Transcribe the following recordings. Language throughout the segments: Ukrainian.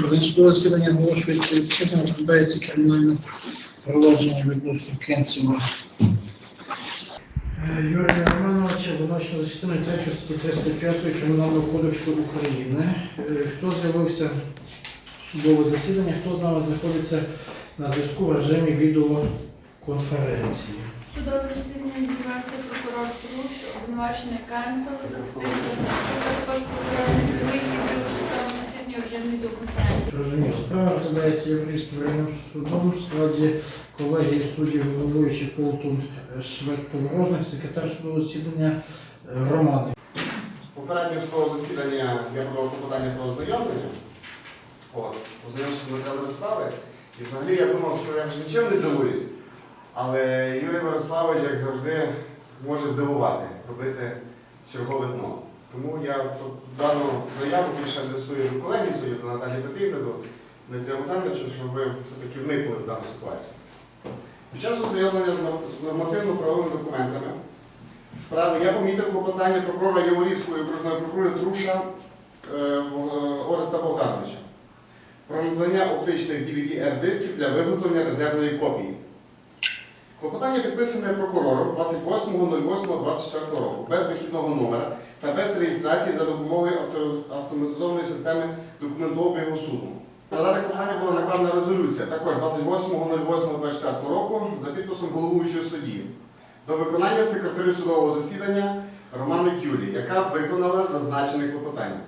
Судового засідання оголошується відкритим, розглядається кримінальне провадження відносно Кенцева. Е, Юрія Романовича виносимо за частиною 3 статті 305 Кримінального кодексу України. Е, Хто з'явився в судове засідання, хто з нами знаходиться на зв'язку в режимі відеоконференції? Судове засідання з'явився прокурор Труш, обвинувачений Канцел, захисник також прокурор вже в відеоконференції. Зрозуміло. Справа розглядається Європейським районним судом в складі колегії суддів головуючий Полтун Швед Поворожник, секретар судового засідання е, Романи. Попереднього судового засідання я подав клопотання про ознайомлення. От, ознайомився з матеріалами справи. І взагалі я думав, що я вже нічим не здивуюсь. Але Юрій Мирославович, як завжди, може здивувати, робити чергове дно. Тому я дану заяву більше адресую до судді, до Наталії Петрівни, до Дмитрія Богдановича, щоб ви все-таки вникли в дану ситуацію. Під час ознайомлення з нормативно-правовими документами справи я помітив клопотання прокурора Яворівської окружної прокуратури Труша е, е, Ореста Богдановича про надання оптичних DVD-R-дисків для виготовлення резервної копії. Клопотання підписане прокурором 28.08.24 року без вихідного номера та без реєстрації за допомогою автоматизованої системи документообігу суду. На дане клопотання була накладена резолюція також 28.08.24 року за підписом головуючого судді до виконання секретарю судового засідання Романи Юлі, яка виконала зазначене клопотання.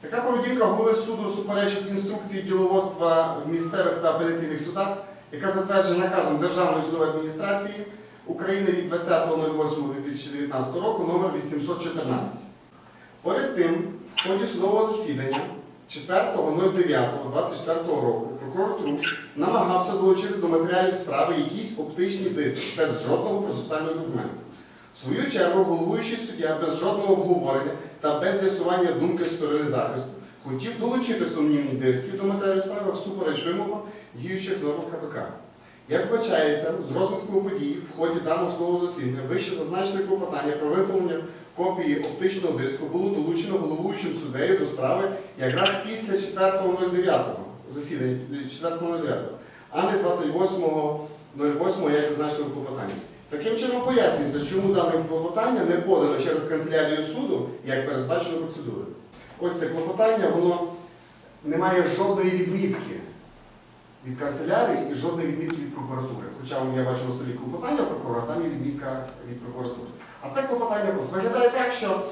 Така поведінка голови суду суперечить інструкції діловодства в місцевих та апеляційних судах, яка затверджена наказом Державної судової адміністрації України від 20.08.2019 року номер 814. Поряд тим, в ході судового засідання 4.09.24 року прокурор Труш намагався долучити до матеріалів справи якісь оптичні диски без жодного процесуального документу. В свою чергу, головуючий суддя без жодного обговорення та без з'ясування думки сторони захисту хотів долучити сумнівні диски до матеріалів справи всупереч вимогам діючих норм КПК. Як вбачається, з розвитком подій в ході даного судового засідання вище зазначене клопотання про виготовлення копії оптичного диску було долучено головуючим суддею до справи якраз після 4.09 засідання 4.09, а не 28.08, як зазначено в клопотанні. Таким чином пояснюється, чому дане клопотання не подано через канцелярію суду, як передбачено процедурою. Ось це клопотання, воно не має жодної відмітки від канцелярії і жодної відмітки від прокуратури. Хоча я бачу на столі клопотання прокурора, там є відмітка від прокуратури. А це клопотання просто виглядає так, що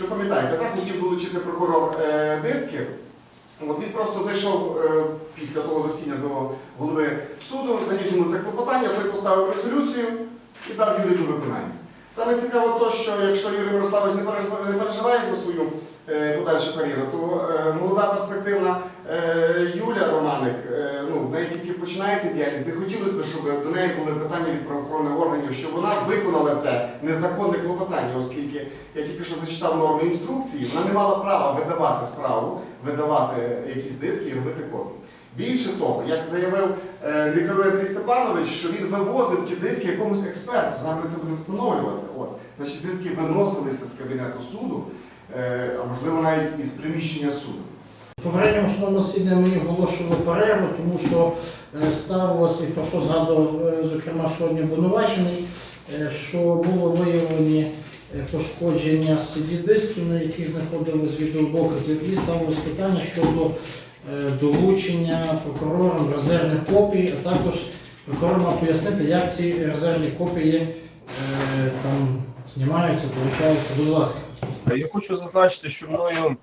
ви пам'ятаєте, так хотів долучити прокурор е, диски. От він просто зайшов е, після того засідання до голови суду, заніс йому це клопотання, той поставив резолюцію і дав Юрію до виконання. Саме цікаво те, що якщо Юрій Мирославович не переживає, за свою е, подальшу кар'єру, то е, молода перспективна е, Юля Романик, ну, в неї тільки починається діяльність, не хотілося б, щоб до неї були питання від правоохоронних органів, щоб вона виконала це незаконне клопотання, оскільки я тільки що зачитав норми інструкції, вона не мала права видавати справу, видавати якісь диски і робити копії. Більше того, як заявив е, Андрій Степанович, що він вивозив ті диски якомусь експерту. Зараз ми це будемо встановлювати. От. Значить, диски виносилися з кабінету суду, е, а можливо навіть із приміщення суду. Попередньому судовому засіданні мені оголошували перерву, тому що е, ставилося, і про що згадував, е, зокрема, сьогодні обвинувачений, що було виявлені пошкодження CD-дисків, на яких знаходились відеодокази, і ставилось питання щодо долучення прокурором резервних копій, а також прокурор мав пояснити, як ці резервні копії е, там знімаються, получаються. Будь ласка. Я хочу зазначити, що мною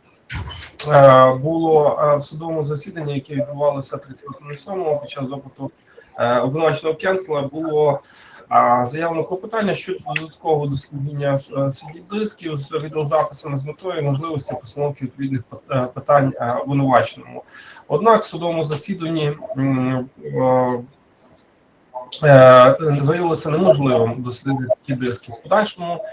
е, було е, в судовому засіданні, яке відбувалося 37-го під час допиту е, обвинуваченого Кенсела, було е, заявлено клопотання щодо додаткового дослідження е, CD-дисків з відеозаписами з метою можливості постановки відповідних е, питань е, обвинуваченому. Однак в судовому засіданні виявилося неможливим дослідити ті диски в подальшому.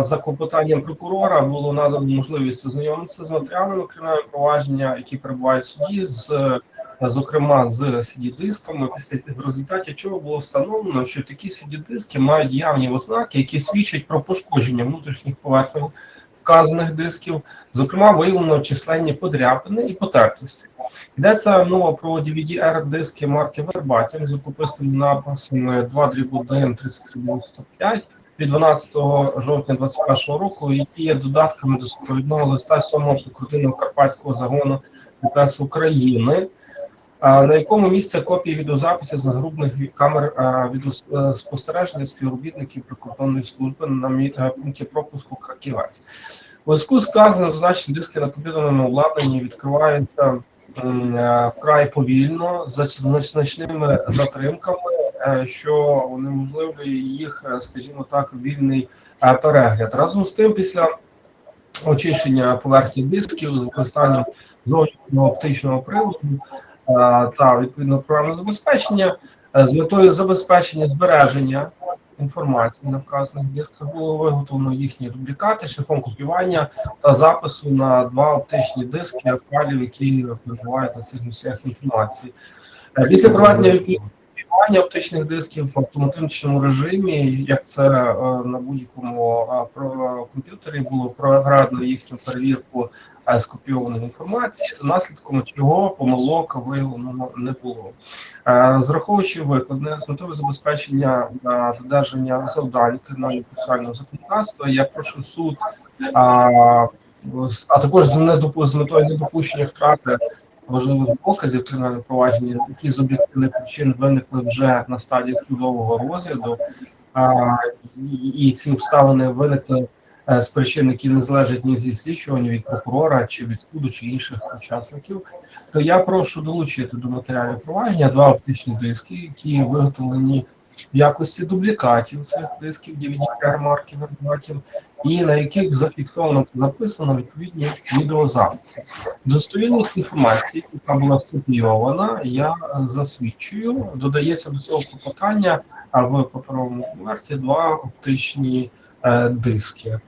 За клопотанням прокурора було надано можливість ознайомитися з матеріалами кримінального провадження, які перебувають в суді, з зокрема з CD-дисками, після в результаті чого було встановлено, що такі CD-диски мають явні ознаки, які свідчать про пошкодження внутрішніх поверхень вказаних дисків. Зокрема, виявлено численні подряпини і потертості. Йдеться мова про DVD-R диски марки Verbatim з рукописними написами 2 дріб 1 3395 від 12 жовтня 2021 року, які є додатками до супровідного листа 7-го сукрутинного карпатського загону ДПС України, на якому місце копії відеозаписів з нагрудних камер відеоспостереження співробітників прикордонної служби на е, пункті пропуску Краківець. У зв'язку з значні диски на комп'ютерному обладнанні відкриваються е, вкрай повільно, за значними затримками, е, що унеможливлює їх, скажімо так, вільний перегляд. Разом з тим, після очищення поверхні дисків використанням зовнішнього оптичного приладу та відповідно програмного забезпечення е, з метою забезпечення збереження інформації на вказаних дисках було виготовлено їхні дублікати шляхом копіювання та запису на два оптичні диски файлів, які перебувають на цих носіях інформації. Е, Після проведення відповідного копіювання оптичних дисків в автоматичному режимі, як це е, на будь-якому комп'ютері було проведено їхню перевірку скопійованої інформації, за наслідком чого помилок виявлено не було. Е, Зраховуючи викладне з метою забезпечення е, додержання завдань кримінального процесуального законодавства, я прошу суд, а, а також з, недопу- з метою недопущення втрати важливих доказів кримінального провадження, які з об'єктивних причин виникли вже на стадії судового розгляду, а, і, і ці обставини виникли е, з причин, які не залежать ні зі слідчого, від прокурора, чи від суду, чи інших учасників то я прошу долучити до матеріалів провадження два оптичні диски, які виготовлені в якості дублікатів цих дисків DVD марки Verbatim, і на яких зафіксовано та записано відповідні відеозаписи. Достовірність інформації, яка була скопійована, я засвідчую. Додається до цього клопотання в паперовому конверті два оптичні е, диски.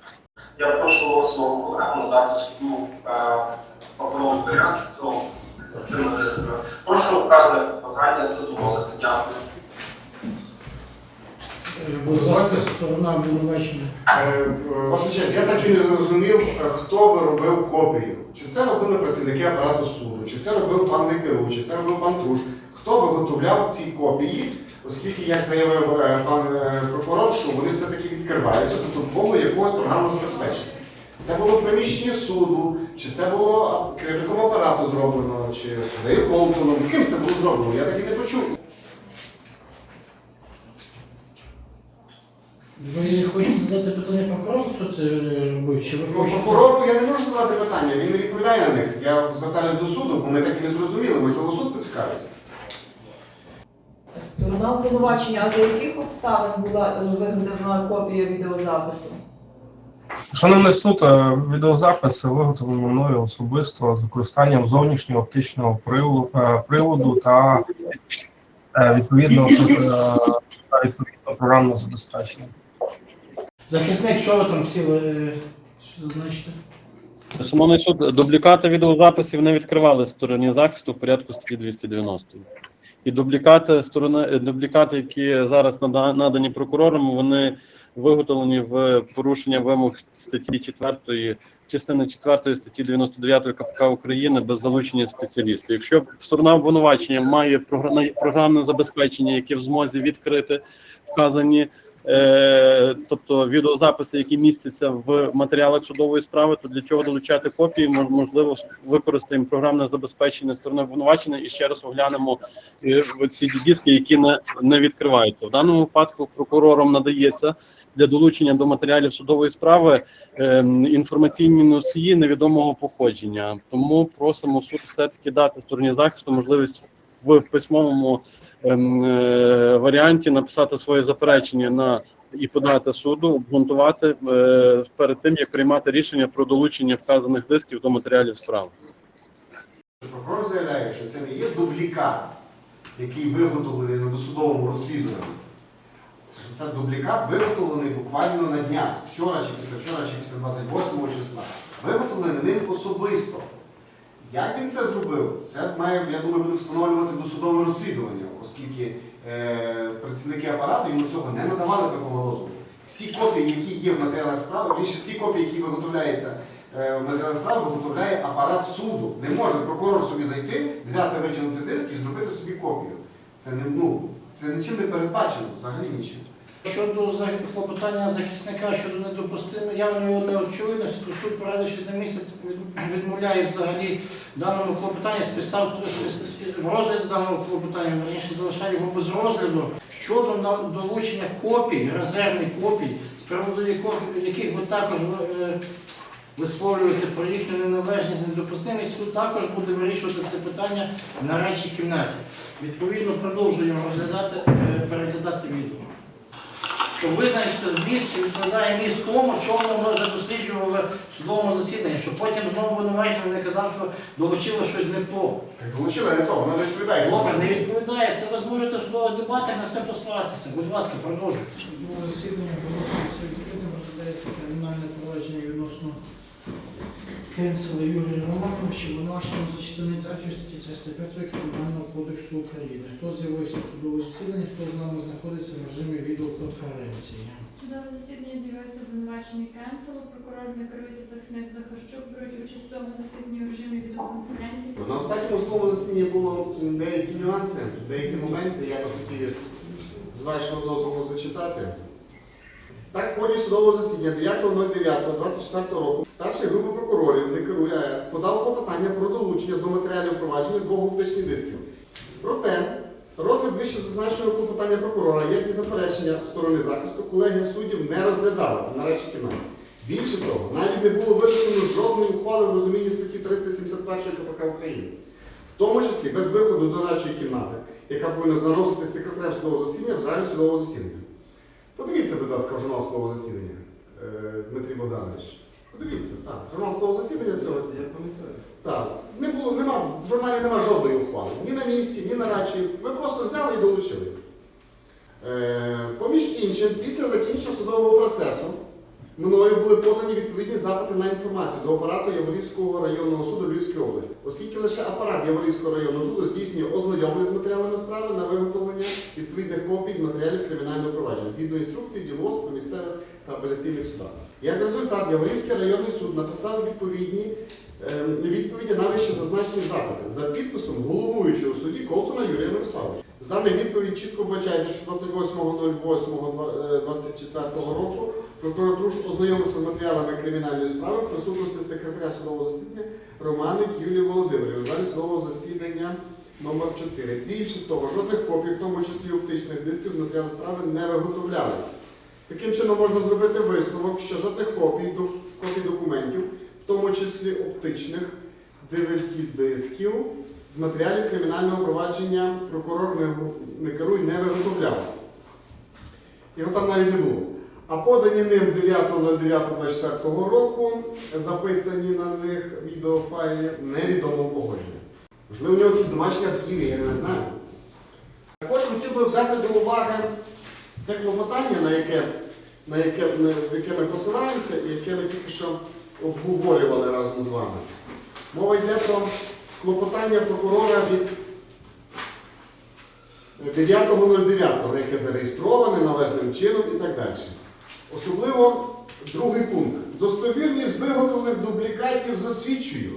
Я прошу свого колегу надати суду е, паперовий варіант цього з цими дисками. Прошу вказане питання задоволити. Дякую. Е, Будь ласка, сторона обвинувачення. Е, е, Ваша честь, я так і не зрозумів, е, хто виробив копію. Чи це робили працівники апарату суду, чи це робив пан Никеру, чи це робив пан Труш. Хто виготовляв ці копії, оскільки, як заявив е, пан е, прокурор, що вони все-таки відкриваються за допомогою якогось програмного забезпечення. Це було в приміщенні суду, чи це було а, керівником апарату зроблено, чи суддею Колтоном. Ким це було зроблено? Я так і не почув. Ви хочете задати питання прокурору, хто це е, робив? Чи ви Ну, хочете? прокурору я не можу задати питання, він не відповідає на них. Я звертаюся до суду, бо ми так і не зрозуміли. Можливо, суд поцікавиться. Сторона обвинувачення, а за яких обставин була виготовлена копія відеозапису? Шановний суд, е, відеозаписи виготовлено мною особисто з використанням зовнішнього оптичного приладу, е, та е, відповідного відповідного програмного забезпечення. Захисник, що ви там хотіли що зазначити? Шановний суд, дублікати відеозаписів не відкривали стороні захисту в порядку статті 290. І дублікати сторони, е, дублікати, які зараз нада- надані прокурорам, вони виготовлені в порушення вимог статті 4, частини 4 статті 99 КПК України без залучення спеціалістів. Якщо сторона обвинувачення має програ- програмне забезпечення, яке в змозі відкрити вказані е, тобто відеозаписи, які містяться в матеріалах судової справи, то для чого долучати копії? Мож- Можливо, використаємо програмне забезпечення сторони обвинувачення і ще раз оглянемо е, ці диски, які не, не відкриваються. В даному випадку прокурором надається для долучення до матеріалів судової справи е, інформаційні носії невідомого походження. Тому просимо суд все таки дати стороні захисту можливість в письмовому ем, е, варіанті написати своє заперечення на і подати суду, обґрунтувати е, перед тим, як приймати рішення про долучення вказаних дисків до матеріалів справи. Прокурор заявляє, що це не є дублікат, який виготовлений на досудовому розслідуванні. Це, дублікат виготовлений буквально на днях, вчора чи післявчора, чи після 28 числа. Виготовлений ним особисто. Як він це зробив? Це має, я думаю, буде встановлювати досудове розслідування, оскільки е, працівники апарату йому цього не надавали такого дозволу. Всі копії, які є в матеріалах справи, більше всі копії, які виготовляються е, матеріали справи виготовляє апарат суду. Не може прокурор собі зайти, взяти, витягнути диск і зробити собі копію. Це не ну, це нічим не передбачено, взагалі нічим. Щодо клопотання захисника щодо недопустимої явної неочевидності, то суд порадившись на місяць відмовляє взагалі даному клопотанні з підстав розгляді даного клопотання, верніше залишає його без розгляду щодо долучення копій, резервних копій, з приводу яких ви також е, висловлюєте про їхню неналежність, недопустимість, суд також буде вирішувати це питання на речій кімнаті. Відповідно, продовжуємо розглядати, е, переглядати відео щоб визначити зміст, що відповідає міст тому, чому ми вже досліджували в судовому засіданні, щоб потім знову винувачення не казав, що долучили щось не то. Так долучили не то, воно не відповідає. Добре, не відповідає. Це ви зможете в судових дебатах на це послатися. Будь ласка, продовжуйте. Судове засідання оголошується відкритим, розглядається кримінальне провадження відносно Кенсела Юрія Романовича, винуваченого за частини 3 статті 305 Кримінального кодексу України. Хто з'явився в судове засідання, хто з нами знаходиться в режимі відеоконференції. Судове засідання з'явився обвинувачений Кенсело, прокурор не керує та захисник Захарчук, беруть участь в судовому засіданні у режимі відеоконференції. На останньому словому засіданні було деякі нюанси, деякі моменти, я би хотів з вашого дозволу зачитати. Так, в ході судового засідання 9.09.24 року старший групи прокурорів не керує АЕС подав клопотання про долучення до матеріалів провадження двох оптичних дисків. Проте, розгляд вище зазначеного клопотання прокурора, як і заперечення сторони захисту, колегія суддів не розглядала на речі кімнаті. Більше того, навіть не було винесено жодної ухвали в розумінні статті 371 КПК України, в тому числі без виходу до речої кімнати, яка повинна заносити секретарем судового засідання в залі судового засідання. Подивіться, будь ласка, журнал слово засідання, е, Дмитрій Богданович. Подивіться, так. Журнал слово засідання цього. Я пам'ятаю. Так. Не було, нема, в журналі нема жодної ухвали. Ні на місці, ні на речі. Ви просто взяли і долучили. Е, поміж іншим, після закінчення судового процесу мною були подані відповідні запити на інформацію до апарату Яворівського районного суду Львівської області, оскільки лише апарат Яворівського районного суду здійснює ознайомлення з матеріалами справи на виготовлення відповідних копій з матеріалів кримінального провадження згідно інструкції діловодства місцевих та апеляційних судах. Як результат, Яворівський районний суд написав відповідні ем, відповіді на вище зазначені запити за підписом головуючого судді Колтуна Юрія Мирославовича. З даних відповідь чітко вбачається, що 28.08.24 року прокуратур ознайомився з матеріалами кримінальної справи в присутності секретаря судового засідання Романик Юлії Володимирівни в залі судового засідання номер 4. Більше того, жодних копій, в тому числі оптичних дисків з матеріалу справи не виготовлялися. Таким чином можна зробити висновок, що жодних копій, копій документів, в тому числі оптичних DVD-дисків, з матеріалів кримінального провадження прокурор не керує, не виготовляв. Його там навіть не було. А подані ним 9.09.24 року, записані на них відеофайлі невідомого походження. Можливо, у нього якісь домашні архіви, я не знаю. Також хотів би взяти до уваги це клопотання, на яке, на яке, на яке ми посилаємося і яке ми тільки що обговорювали разом з вами. Мова йде про клопотання прокурора від 9.09, яке зареєстроване належним чином і так далі. Особливо другий пункт. Достовірність виготовлених дублікатів засвідчую.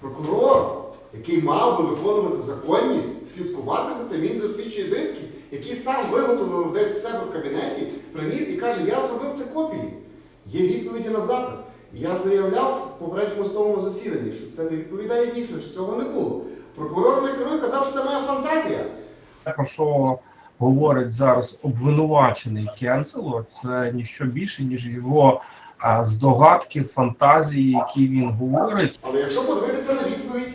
Прокурор, який мав би виконувати законність, слідкувати за тим, він засвідчує диски, які сам виготовив десь в себе в кабінеті, приніс і каже, я зробив це копії. Є відповіді на запит. Я заявляв в попередньому судовому засіданні, що це не відповідає дійсно, що цього не було. Прокурор не керує, казав, що це моя фантазія. Про що говорить зараз обвинувачений Кенсело, це ніщо більше, ніж його здогадки, фантазії, які він говорить. Але якщо подивитися на відповідь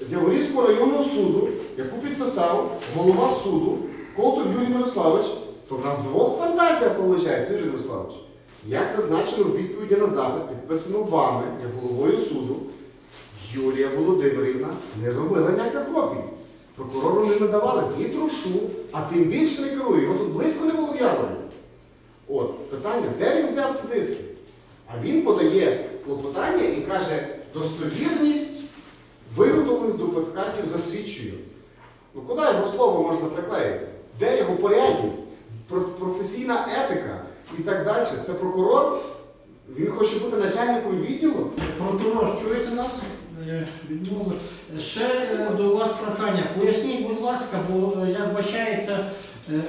з Яворівського районного суду, яку підписав голова суду Колтур Юрій Мирославович, то в нас двох фантазія виходить, Юрій Мирославович. Як зазначено в відповіді на запит, підписано вами, як головою суду, Юлія Володимирівна не робила ніяких копій. Прокурору не надавалось ні трушу, а тим більше не керує. Його тут близько не було в'явлення. От, питання, де він взяв ті диски? А він подає клопотання і каже, достовірність виготовлених дублікатів засвідчую. Ну куди його слово можна приклеїти? Де його порядність, професійна етика і так далі? Це прокурор Він хоче бути начальником відділу? Прокурор, чуєте нас? Е. Ще е, до вас прохання. Поясніть, будь ласка, бо е, як бачається,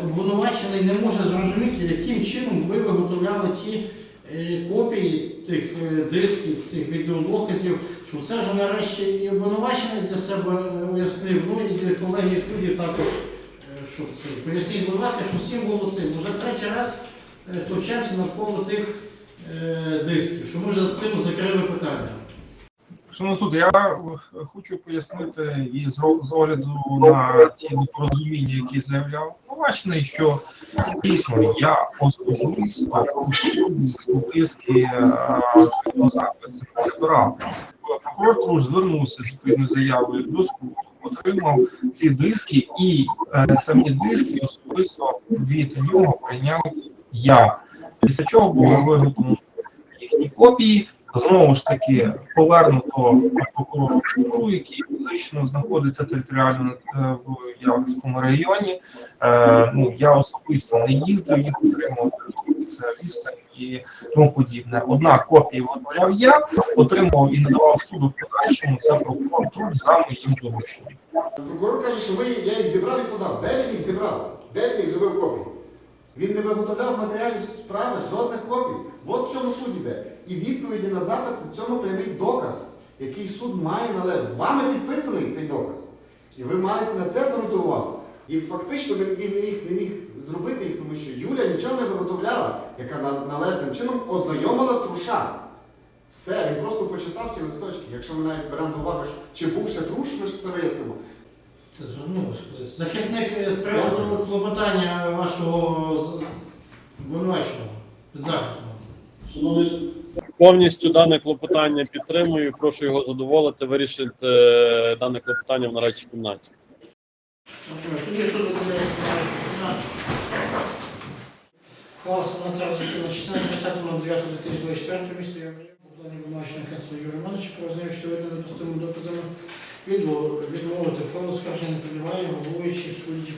обвинувачений не може зрозуміти, яким чином ви виготовляли ті копії тих дисків, цих відеодоказів, що це вже нарешті і обвинувачений для себе уяснив, ну і для колегії суддів також, щоб це. Поясніть, будь ласка, що всім було це. Вже третій раз е, навколо тих дисків, що ми вже з цим закрили питання. Шановний суд, я е, хочу пояснити і з огляду на ті непорозуміння, які заявляв обвинувачений, що дійсно я особисто записи збирав. Прокурор Труш звернувся з відповідною заявою до суду, отримав ці диски, і е, самі диски особисто від нього прийняв я. Після чого було виготовлено їхні копії. Знову ж таки повернуто прокурору Шуру, який фізично знаходиться територіально е, в Явському районі. Е, ну я особисто не їздив, їх отримав це і тому подібне. Однак копії виготовляв я, отримав і надавав суду в подальшому. Це прокурор Труш за моїм дорученням. Прокурор каже, що ви, я їх зібрав і подав. Де він їх зібрав? Де він їх зробив копії? Він не виготовляв з матеріалів справи жодних копій. От в чому суд іде. І відповіді на запит в цьому прямий доказ, який суд має належати. Вами підписаний цей доказ. І ви маєте на це звернути увагу. І фактично він не міг, не міг зробити їх, тому що Юля нічого не виготовляла, яка належним чином ознайомила труша. Все, він просто почитав ті листочки. Якщо ми навіть беремо до уваги, що чи був ще труш, ми ж це вияснимо. Це зрозуміло. Захисник е, з приводу клопотання вашого обвинуваченого підзахисного. Повністю дане клопотання підтримую. Прошу його задоволити, вирішити е, дане клопотання в нарадчій кімнаті. Суд на Семенатар на 14.09.2024 місті Євреїв. Богдані обвинуваченого Кенцева Юрія Івановича про видно недопустимим доказами відмовити в оскарження не підбиває головуючий судді.